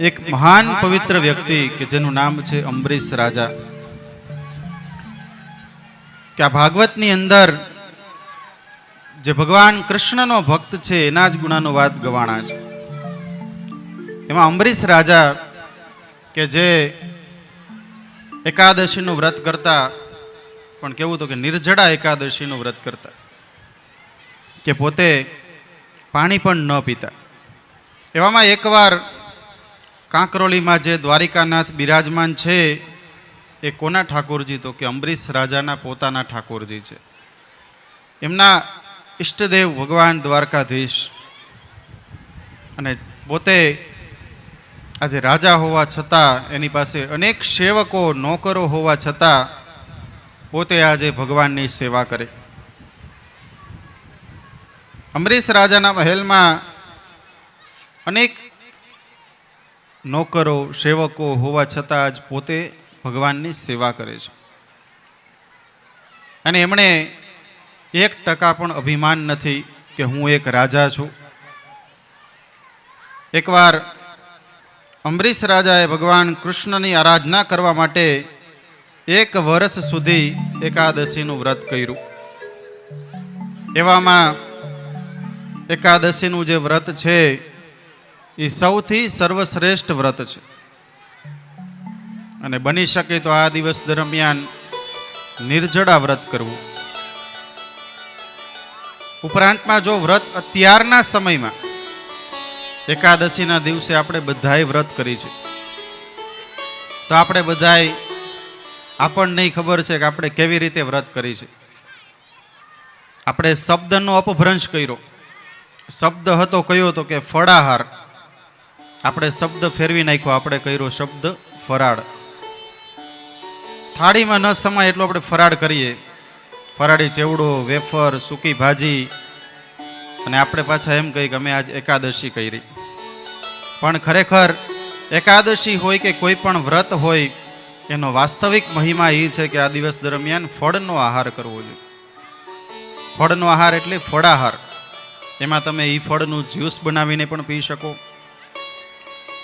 એક મહાન પવિત્ર વ્યક્તિ કે જેનું નામ છે અંબરીશ રાજા. કે આ ભાગવતની અંદર જે ભગવાન કૃષ્ણનો ભક્ત છે, એના જ ગુણાનો વાત ગવાણા છે. એમાં અંબરીશ રાજા કે જે એકાદશીનું વ્રત કરતા, પણ કેવું તો કે નિર્જળા એકાદશીનું વ્રત કરતા, કે પોતે પાણી પણ ન પીતા. એવામાં એકવાર કાંકરોલીમાં જે દ્વારિકાનાથ બિરાજમાન છે, એ કોના ઠાકોરજી તો કે અંબરીશ રાજાના પોતાના ઠાકોરજી છે. એમના ઈષ્ટદેવ ભગવાન દ્વારકાધીશ અને પોતે આજે રાજા હોવા છતાં, એની પાસે અનેક સેવકો, નોકરો હોવા છતાં, પોતે આજે ભગવાનની સેવા કરે. અમરીશ રાજાના મહેલમાં અનેક નોકરો, સેવકો હોવા છતાં જ પોતે ભગવાનની સેવા કરે છે. અને એમણે એક ટકા પણ અભિમાન નથી કે હું એક રાજા છું. એકવાર અંબરીશ રાજાએ ભગવાન કૃષ્ણની આરાધના કરવા માટે એક વર્ષ સુધી એકાદશીનું વ્રત કર્યું. એવામાં એકાદશીનું જે વ્રત છે એ સૌથી સર્વશ્રેષ્ઠ વ્રત છે. અને બની શકે તો આ દિવસ દરમિયાન નિર્જળા વ્રત કરવું. ઉપરાંતમાં જો વ્રત અત્યારના સમયમાં, એકાદશીના દિવસે આપણે બધાએ વ્રત કરી છે. તો આપણે બધાએ, આપણને ખબર છે કે આપણે કેવી રીતે વ્રત કરી છે. આપણે શબ્દનો અપભ્રંશ કર્યો. શબ્દ હતો કયો તો કે ફળાહાર. આપણે શબ્દ ફેરવી નાખ્યો, આપણે કર્યો શબ્દ ફરાળ. થાળીમાં ન સમાય એટલો આપણે ફરાળ કરીએ. ફરાળી, ચેવડો, વેફર, સૂકી ભાજી. અને આપણે પાછા એમ કહીએ કે અમે આજ એકાદશી કરી. પણ ખરેખર એકાદશી હોય કે કોઈ પણ વ્રત હોય, એનો વાસ્તવિક મહિમા એ છે કે આ દિવસ દરમિયાન ફળનો આહાર કરવો જોઈએ. ફળનો આહાર એટલે ફળાહાર. એમાં તમે એ ફળનું જ્યુસ બનાવીને પણ પી શકો.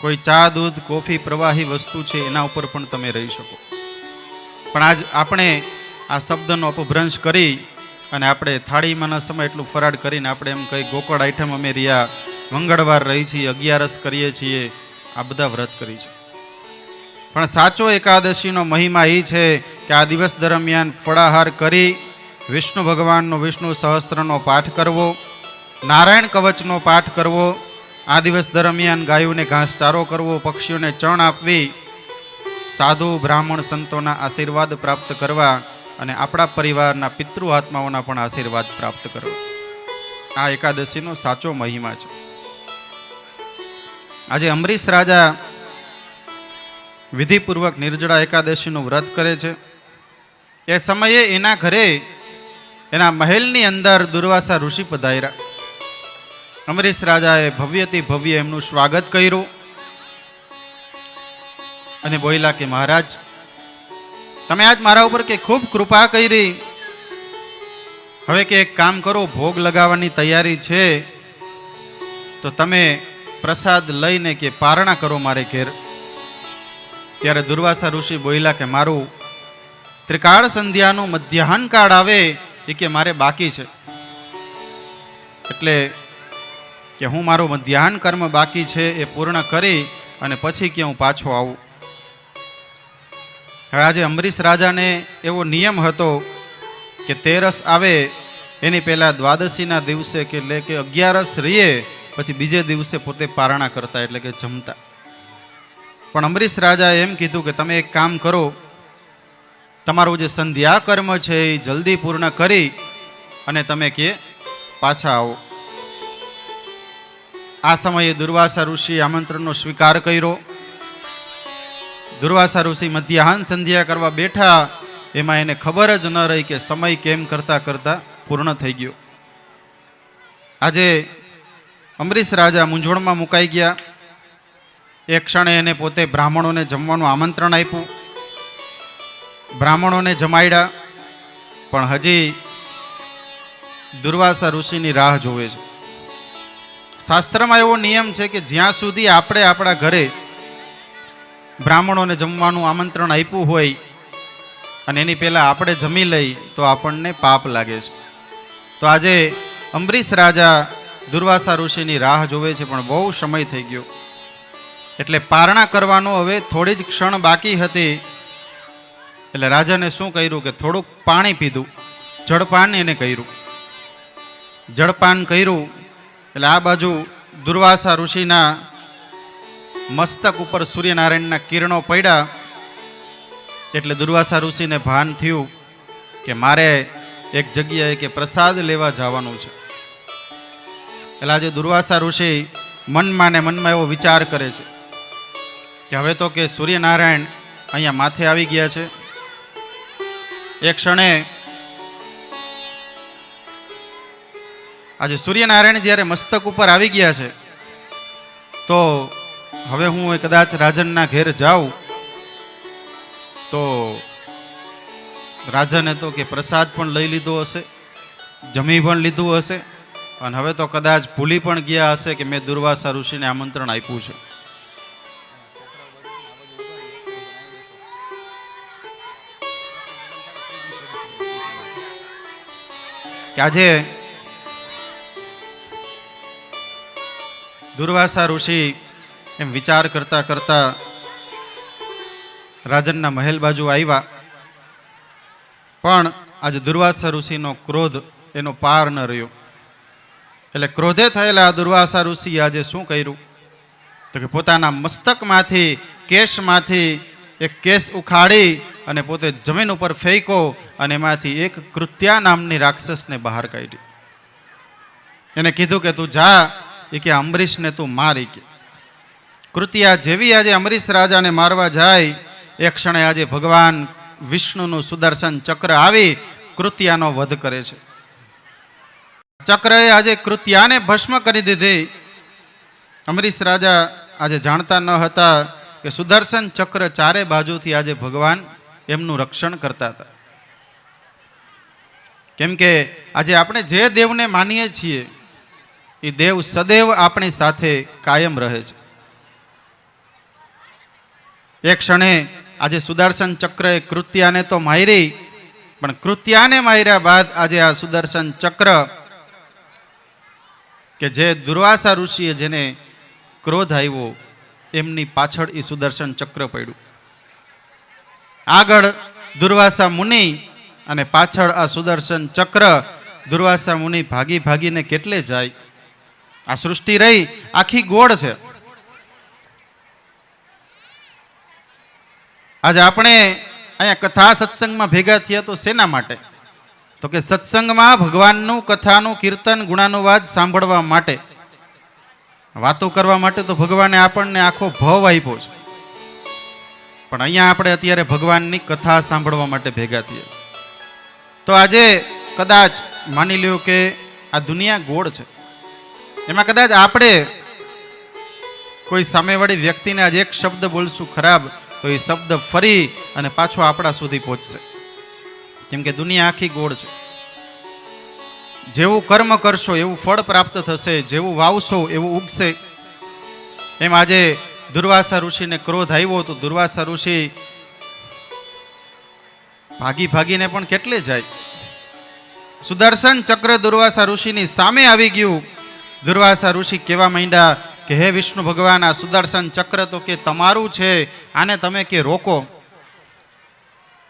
કોઈ ચા, દૂધ, કોફી, પ્રવાહી વસ્તુ છે, એના ઉપર પણ તમે રહી શકો. પણ આજ આપણે આ શબ્દનો અપભ્રંશ કરી અને આપણે થાળીમાંના સમય એટલું ફરાડ કરીને આપણે એમ કઈ ગોકળ આઈટમ અમે રહ્યા, મંગળવાર રહી છીએ, અગિયારસ કરીએ છીએ, આ બધા વ્રત કરી છે. પણ સાચો એકાદશીનો મહિમા એ છે કે આ દિવસ દરમિયાન ફળાહાર કરી વિષ્ણુ ભગવાનનો વિષ્ણુ સહસ્ત્રનો પાઠ કરવો, નારાયણ કવચનો પાઠ કરવો આ દિવસ દરમિયાન ગાયોને ઘાસચારો કરવો, પક્ષીઓને ચણ આપવી, સાધુ, બ્રાહ્મણ સંતોના આશીર્વાદ પ્રાપ્ત કરવા અને આપણા પરિવારના પિતૃ આત્માઓના પણ આશીર્વાદ પ્રાપ્ત કરવા આ એકાદશીનો સાચો મહિમા છે. આજે અમરીશ રાજા વિધિપૂર્વક નિર્જળા એકાદશીનું વ્રત કરે છે. એ સમયે એના ઘરે એના મહેલની અંદર દુર્વાસા ઋષિ પધાર્યા. અમરીશ રાજાએ ભવ્યથી ભવ્ય એમનું સ્વાગત કર્યું અને બોલ્યા કે, મહારાજ, તમે આજ મારા ઉપર કે ખૂબ કૃપા કરી. હવે કે એક કામ કરો, ભોગ લગાવવાની તૈયારી છે. તો તમે પ્રસાદ લઈને કે પારણા કરો મારે ઘેર. ત્યારે દુર્વાસા ઋષિ બોયલા કે, મારું ત્રિકાળ સંધ્યાનું મધ્યાહન કાળ આવે, એ કે મારે બાકી છે. એટલે કે હું મારું મધ્યાહન કર્મ બાકી છે એ પૂર્ણ કરી અને પછી કે હું પાછો આવું. હવે આજે અમરીશ રાજાને એવો નિયમ હતો કે તેરસ આવે, એની પહેલાં દ્વાદશીના દિવસે કે એટલે કે અગિયારસ રહીએ પછી બીજે દિવસે પોતે પારણા કરતા એટલે કે જમતા. પણ અંબરીશ રાજાએ એમ કીધું કે તમે એક કામ કરો, તમારું જે સંધ્યા કર્મ છે એ જલ્દી પૂર્ણ કરી અને તમે કે પાછા આવો. આ સમયે દુર્વાસા ઋષિ આમંત્રણનો સ્વીકાર કર્યો. દુર્વાસા ઋષિ મધ્યાહન સંધ્યા કરવા બેઠા, એમાં એને ખબર જ ન રહી કે સમય કેમ કરતા કરતા પૂર્ણ થઈ ગયો. આજે અમરીશ રાજા મૂંઝવણમાં મુકાઈ ગયા. એક ક્ષણે એને પોતે બ્રાહ્મણોને જમવાનું આમંત્રણ આપ્યું. બ્રાહ્મણોને જમાડ્યા પણ હજી દુર્વાસા ઋષિની રાહ જોવે છે. શાસ્ત્રમાં એવો નિયમ છે કે જ્યાં સુધી આપણે આપણા ઘરે બ્રાહ્મણોને જમવાનું આમંત્રણ આપ્યું હોય અને એની પહેલાં આપણે જમી લઈ, તો આપણને પાપ લાગે છે. તો આજે અંબરીશ રાજા દુર્વાસા ઋષિની રાહ જોવે છે, પણ બહુ સમય થઈ ગયો. એટલે પારણા કરવાનો હવે થોડી જ ક્ષણ બાકી હતી. એટલે રાજાને શું કર્યું કે થોડુંક પાણી પીધું. જળપાન એને કર્યું. જળપાન કર્યું એટલે આ બાજુ દુર્વાસા ઋષિના મસ્તક ઉપર સૂર્યનારાયણના કિરણો પડ્યા એટલે દુર્વાસા ઋષિને ભાન થયું કે મારે એક જગ્યાએ કે પ્રસાદ લેવા જવાનું છે. એટલે આજે દુર્વાસા ઋષિ મનમાં ને મનમાં એવો વિચાર કરે છે કે હવે તો કે સૂર્યનારાયણ અહીંયા માથે આવી ગયા છે. એ ક્ષણે આજે સૂર્યનારાયણ જ્યારે મસ્તક ઉપર આવી ગયા છે, તો હવે હું કદાચ રાજનના ઘેર જાઉં, તો રાજને તો કે પ્રસાદ પણ લઈ લીધો હશે, જમી પણ લીધું હશે, અને હવે તો કદાચ ભૂલી પણ ગયા હશે કે મેં દુર્વાસા ઋષિને આમંત્રણ આપ્યું છે. કે આજે દુર્વાસા ઋષિ એમ વિચાર કરતા કરતા રાજનના મહેલ બાજુ આવ્યા. પણ આજે દુર્વાસા ઋષિનો ક્રોધ એનો પાર ન રહ્યો. એટલે ક્રોધે થયેલા દુર્વાસા ઋષિ આજે શું કર્યું? તો કે પોતાના મસ્તકમાંથી, કેશમાંથી એક કેશ ઉખાડી અને પોતે જમીન ઉપર ફેંકો અને એમાંથી એક કૃત્યા નામની રાક્ષસને બહાર કાઢી એને કીધું કે તું જા એ કે અંબરીશને તું મારી કે. કૃતિયા જેવી આજે અમરીશ રાજાને મારવા જાય, એ ક્ષણે આજે ભગવાન વિષ્ણુનું સુદર્શન ચક્ર આવી કૃતિયાનો વધ કરે છે. ચક્રએ આજે કૃત્યાને ભસ્મ કરી દીધી. અમરીશ રાજા આજે જાણતા ન હતા કે સુદર્શન ચક્ર ચારે બાજુથી આજે ભગવાન એમનું રક્ષણ કરતા હતા. કેમ કે આજે આપણે જે દેવને માનીએ છીએ એ દેવ સદૈવ આપણી સાથે કાયમ રહે છે. એક ક્ષણે આજે સુદર્શન ચક્રએ કૃત્યાને તો મારી, પણ કૃત્યાને માર્યા બાદ આજે આ સુદર્શન ચક્ર કે જે દુર્વાસા ઋષિએ જેને ક્રોધ આવ્યો, એમની પાછળ એ સુદર્શન ચક્ર પડ્યું. આગળ દુર્વાસા મુનિ અને પાછળ આ સુદર્શન ચક્ર દુર્વાસા મુનિ ભાગી ભાગીને કેટલે જાય આ સૃષ્ટિ રહી, આખી ગોળ છે. આજે આપણે અહીંયા કથા સત્સંગમાં ભેગા થયા તો શેના માટે? તો કે સત્સંગમાં ભગવાનનું કથાનું કીર્તન ગુણાનુવાદ સાંભળવા માટે. વાતો કરવા માટે તો ભગવાને આપણને આખો ભવ આપ્યો છે. પણ અહીંયા આપણે અત્યારે ભગવાનની કથા સાંભળવા માટે ભેગા થયા. તો આજે કદાચ માની લ્યો કે આ દુનિયા ગોળ છે. એમાં કદાચ આપણે કોઈ સામેવાળી વ્યક્તિને આજે એક શબ્દ બોલશું ખરાબ, તો એ શબ્દ ફરી અને પાછો આપણા સુધી પહોંચશે. કેમ કે દુનિયા આખી ગોળ છે. જેવું કર્મ કરશો, એવું ફળ પ્રાપ્ત થશે, જેવું વાવશો, એવું ઉગશે. એમ આજે દુર્વાસા ઋષિને ક્રોધ આવ્યો, તો દુર્વાસા ઋષિ ભાગી ભાગીને પણ કેટલે જાય? સુદર્શન ચક્ર દુર્વાસા ઋષિની સામે આવી ગયું. દુર્વાસા ઋષિ કેવા માંડ્યા કે, હે વિષ્ણુ ભગવાન, આ સુદર્શન ચક્ર તો કે તમારું છે, આને તમે કે રોકો?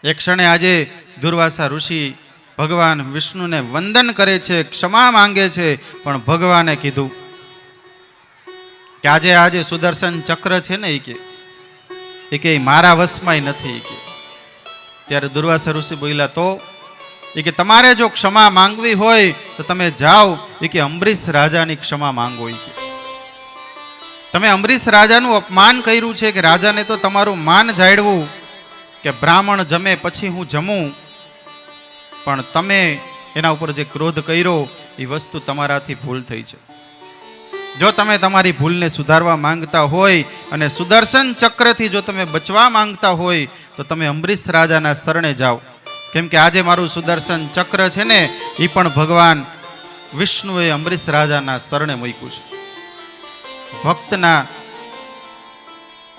એક ક્ષણે આજે દુર્વાસા ઋષિ ભગવાન વિષ્ણુને વંદન કરે છે, ક્ષમા માંગે છે, પણ ભગવાને કીધું કે, આજે આજે સુદર્શન ચક્ર છે ને એ કે એ કે મારા વશમાં નથી કે. ત્યારે દુર્વાસા ઋષિ બોલ્યા, તો એ કે તમારે જો ક્ષમા માંગવી હોય તો તમે જાઓ. એ કે અંબરીશ રાજાની ક્ષમા માંગો એ તમે અંબરીશ રાજાનું અપમાન કર્યું છે કે રાજાને તો તમારું માન જાળવું કે બ્રાહ્મણ જમે પછી હું જમું. પણ તમે એના ઉપર જે ક્રોધ કર્યો એ વસ્તુ તમારાથી ભૂલ થઈ છે. જો તમે તમારી ભૂલને સુધારવા માંગતા હોય અને સુદર્શન ચક્રથી જો તમે બચવા માંગતા હોય તો તમે અંબરીશ રાજાના શરણે જાઓ. કેમ કે આજે મારું સુદર્શન ચક્ર છે ને એ પણ ભગવાન વિષ્ણુએ અમરીશ રાજાના શરણે મૂક્યું છે. ભક્તના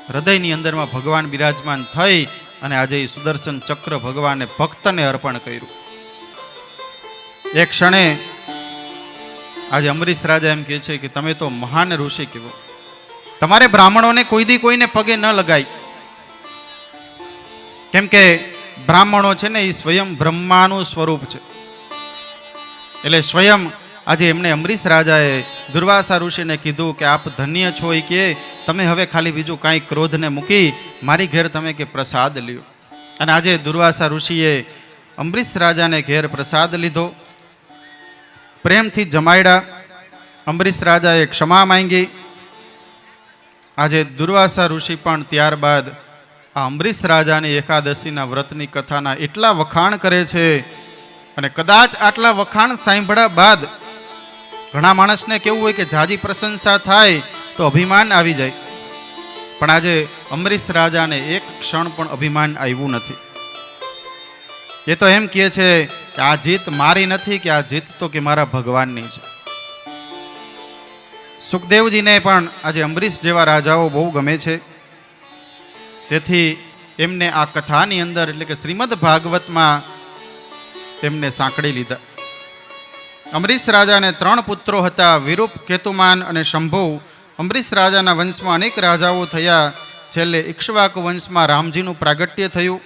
હૃદયની અંદરમાં ભગવાન બિરાજમાન થઈ અને આજે એ સુદર્શન ચક્ર ભગવાને ભક્તને અર્પણ કર્યું. એક ક્ષણે આજે અમરીશ રાજા એમ કહે છે કે, તમે તો મહાન ઋષિ કહેવો. તમારે બ્રાહ્મણોને કોઈ દી કોઈને પગે ન લગાય. કેમ કે બ્રાહ્મણો છે ને, એ સ્વયં બ્રહ્માનું સ્વરૂપ છે. એટલે સ્વયં આજે એમને અમરીશ રાજાએ દુર્વાસા ઋષિને કીધું કે, આપ ધન્ય છો એ કે, તમે હવે ખાલી બીજું કાંઈ ક્રોધને મૂકી મારી ઘેર તમે કે પ્રસાદ લ્યો. અને આજે દુર્વાસા ઋષિએ અમરીશ રાજાને ઘેર પ્રસાદ લીધો. પ્રેમથી જમાયડા, અમરીશ રાજાએ ક્ષમા માંગી. આજે દુર્વાસા ઋષિ પણ ત્યારબાદ આ અમરીશ રાજાની એકાદશીના વ્રતની કથાના એટલા વખાણ કરે છે અને કદાચ આટલા વખાણ સાંભળ્યા બાદ ઘણા માણસને કેવું હોય કે જાજી પ્રશંસા થાય તો અભિમાન આવી જાય. પણ આજે અમરીશ રાજાને એક ક્ષણ પણ અભિમાન આવ્યું નથી. એ તો એમ કહે છે કે આ જીત મારી નથી કે આ જીત તો કે મારા ભગવાનની છે. સુખદેવજીને પણ આજે અમરીશ જેવા રાજાઓ બહુ ગમે છે. તેથી એમને આ કથાની અંદર એટલે કે શ્રીમદ ભાગવતમાં તેમને સાંકળી લીધા. અમરીશ રાજાને ત્રણ પુત્રો હતા, વિરૂપ, કેતુમાન અને શંભુ. અમરીશ રાજાના વંશમાં અનેક રાજાઓ થયા. છેલ્લે ઇક્ષ્વાક વંશમાં રામજીનું પ્રાગટ્ય થયું.